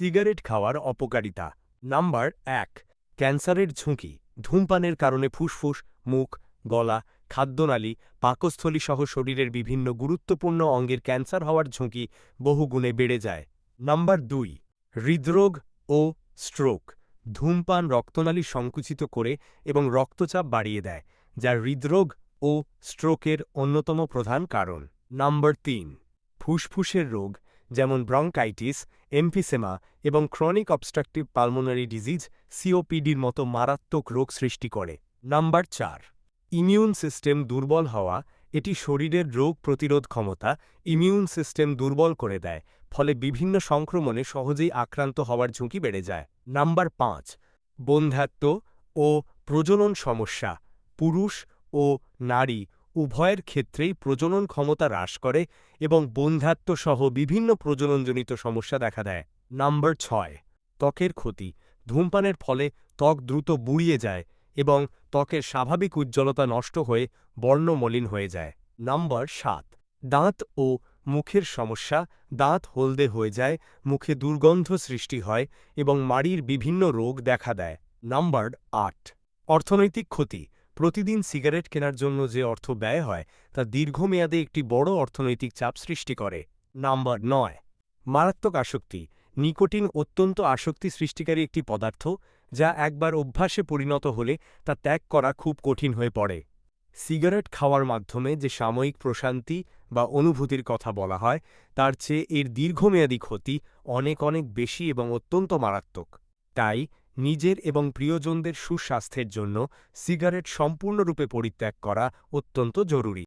Cigarette খাওয়ার অপকারিতা। Number এক, ক্যান্সারের ঝুঁকি। ধূমপানের কারণে ফুসফুস, মুখ, গলা, খাদ্যনালী, পাকস্থলী সহ শরীরের বিভিন্ন গুরুত্বপূর্ণ অঙ্গের ক্যান্সার হওয়ার ঝুঁকি বহুগুণে বেড়ে যায়। নাম্বার দুই, হৃদরোগ ও স্ট্রোক। ধূমপান রক্তনালী সংকুচিত করে এবং রক্তচাপ বাড়িয়ে দেয়, যা হৃদরোগ ও স্ট্রোকের অন্যতম প্রধান কারণ। নাম্বার তিন, ফুসফুসের রোগ। যেমন ব্রঙ্কাইটিস, এমফিসেমা এবং ক্রনিক অবস্ট্রাকটিভ পালমোনারি ডিজিজ সিওপিডির মতো মারাত্মক রোগ সৃষ্টি করে। নাম্বার চার, ইমিউন সিস্টেম দুর্বল হওয়া। এটি শরীরের রোগ প্রতিরোধ ক্ষমতা ইমিউন সিস্টেম দুর্বল করে দেয়, ফলে বিভিন্ন সংক্রমণে সহজেই আক্রান্ত হওয়ার ঝুঁকি বেড়ে যায়। নাম্বার পাঁচ, বন্ধ্যাত্ব ও প্রজনন সমস্যা। পুরুষ ও নারী উভয়ের ক্ষেত্রেই প্রজনন ক্ষমতা হ্রাস করে এবং বন্ধ্যাত্ব সহ বিভিন্ন প্রজননজনিত সমস্যা দেখা দেয়। নাম্বার ছয়, ত্বকের ক্ষতি। ধূমপানের ফলে ত্বক দ্রুত বুড়িয়ে যায় এবং ত্বকের স্বাভাবিক উজ্জ্বলতা নষ্ট হয়ে বর্ণমলিন হয়ে যায়। নাম্বার সাত, দাঁত ও মুখের সমস্যা। দাঁত হলদে হয়ে যায়, মুখে দুর্গন্ধ সৃষ্টি হয় এবং মাড়ির বিভিন্ন রোগ দেখা দেয়। নাম্বার আট, অর্থনৈতিক ক্ষতি। প্রতিদিন সিগারেট কেনার জন্য যে অর্থ ব্যয় হয়, তা দীর্ঘমেয়াদে একটি বড় অর্থনৈতিক চাপ সৃষ্টি করে। নাম্বার নয়। মারাত্মক আসক্তি। নিকোটিন অত্যন্ত আসক্তি সৃষ্টিকারী একটি পদার্থ, যা একবার অভ্যাসে পরিণত হলে তা ত্যাগ করা খুব কঠিন হয়ে পড়ে। সিগারেট খাওয়ার মাধ্যমে যে সাময়িক প্রশান্তি বা অনুভূতির কথা বলা হয়, তার চেয়ে এর দীর্ঘমেয়াদী ক্ষতি অনেক অনেক বেশি এবং অত্যন্ত মারাত্মক। তাই নিজের এবং প্রিয়জনদের সুস্বাস্থ্যের জন্য সিগারেট সম্পূর্ণরূপে পরিত্যাগ করা অত্যন্ত জরুরি।